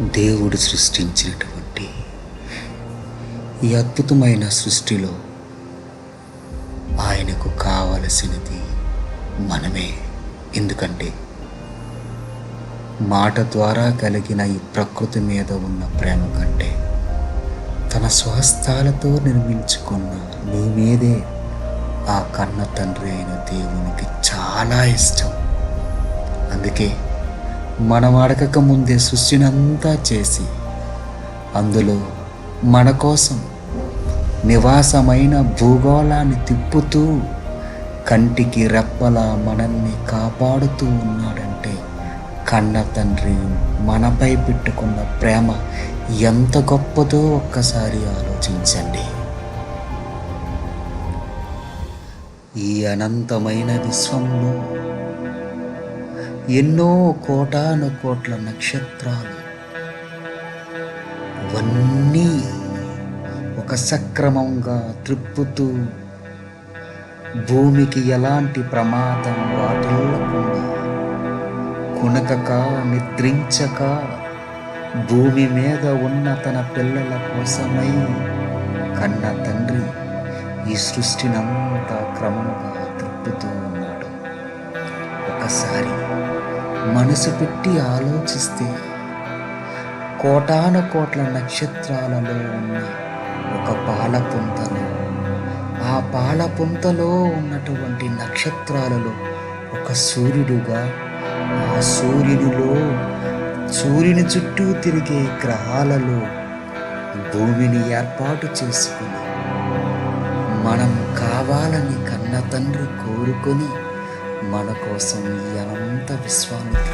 దేవుడు సృష్టించినటువంటి ఈ అద్భుతమైన సృష్టిలో ఆయనకు కావలసినది మనమే. ఎందుకంటే మాట ద్వారా కలిగిన ఈ ప్రకృతి మీద ఉన్న ప్రేమ కంటే తన స్వస్థాలతో నిర్మించుకున్న నీ మీదే ఆ కన్న తండ్రి అయిన దేవునికి చాలా ఇష్టం. అందుకే మనం అడగక ముందే సృష్టినంతా చేసి అందులో మన కోసం నివాసమైన భూగోళాన్ని తిప్పుతూ కంటికి రెప్పలా మనల్ని కాపాడుతూ ఉన్నాడంటే కన్న తండ్రి మనపై పెట్టుకున్న ప్రేమ ఎంత గొప్పదో ఒక్కసారి ఆలోచించండి. ఈ అనంతమైన విశ్వంలో ఎన్నో కోటాను కోట్ల నక్షత్రాలు. ఇవన్నీ ఒక సక్రమంగా త్రిప్పుతూ భూమికి ఎలాంటి ప్రమాదం వాటిల్లకుండా కునకక నిద్రించక భూమి మీద ఉన్న తన పిల్లల కోసమై కన్న తండ్రి ఈ సృష్టినంతా క్రమంగా త్రిప్పుతూ ఒక్కసారి ఒకసారి మనసు పెట్టి ఆలోచిస్తే కోటాన కోట్ల నక్షత్రాలలో ఉన్న ఒక పాల పుంతలో ఆ పాల పుంతలో ఉన్నటువంటి నక్షత్రాలలో ఒక సూర్యుడుగా ఆ సూర్యునిలో సూర్యుని చుట్టూ తిరిగే గ్రహాలలో భూమిని ఏర్పాటు చేసుకుని మనం కావాలని కన్న తండ్రి కోరుకొని మన కోసం ఎంత అనంత విశ్వాన్ని